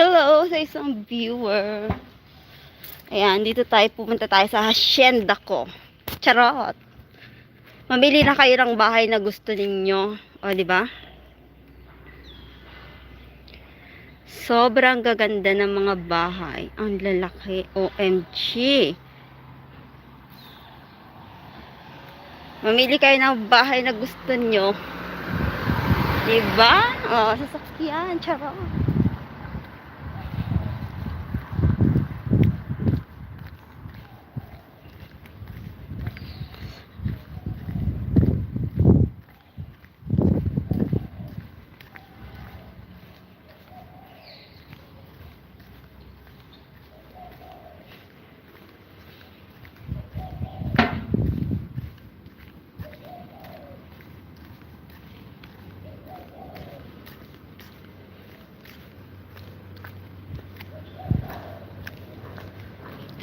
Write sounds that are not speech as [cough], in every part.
hello sa isang viewer. Ayan, dito tayo pumunta tayo sa hacienda ko. Charot. Mamili na kayo ng bahay na gusto ninyo. O, di ba? Sobrang gaganda ng mga bahay. Ang lalaki. OMG. Mamili kayo ng bahay na gusto nyo. Diba? O, sasakyan. Charot.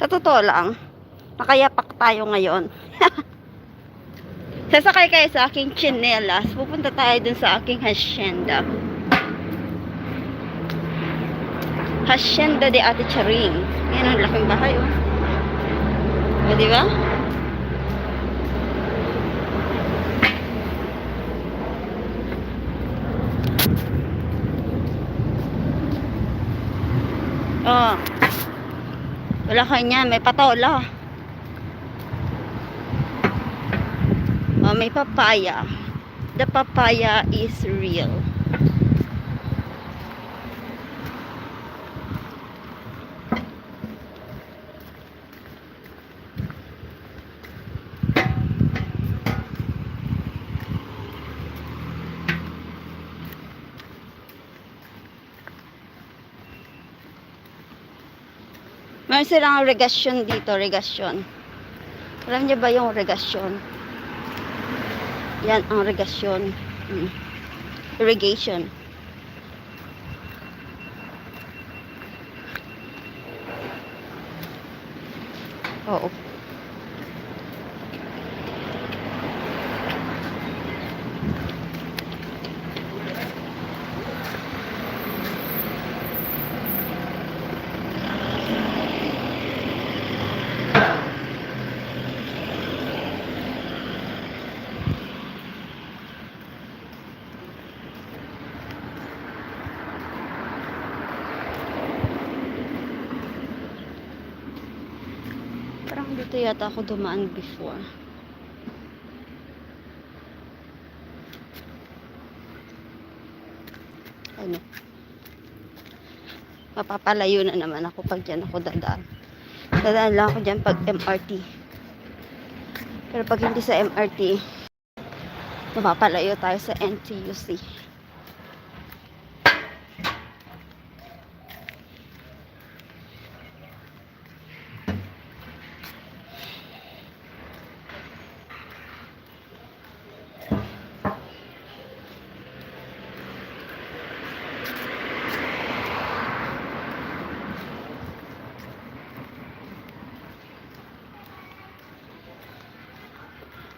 Sa totoo lang, nakayapak tayo ngayon. [laughs] Sasakay kayo sa aking chinelas. Pupunta tayo dun sa aking hacienda. Hacienda de Ate Charing. Yan ang laking bahay, oh. O, di ba? Oh. Wala kanya, may patola. Oh, may papaya. The papaya is real. Meron silang regasyon dito, regasyon. Alam niyo ba yung regasyon? Yan ang regasyon. Mm. Irrigation. Oo. Parang dito yata ako dumaan before. Ano? Mapapalayo na naman ako pag dyan ako dadaan. Dadaan lang ako dyan pag MRT. Pero pag hindi sa MRT, mapapalayo tayo sa NTUC.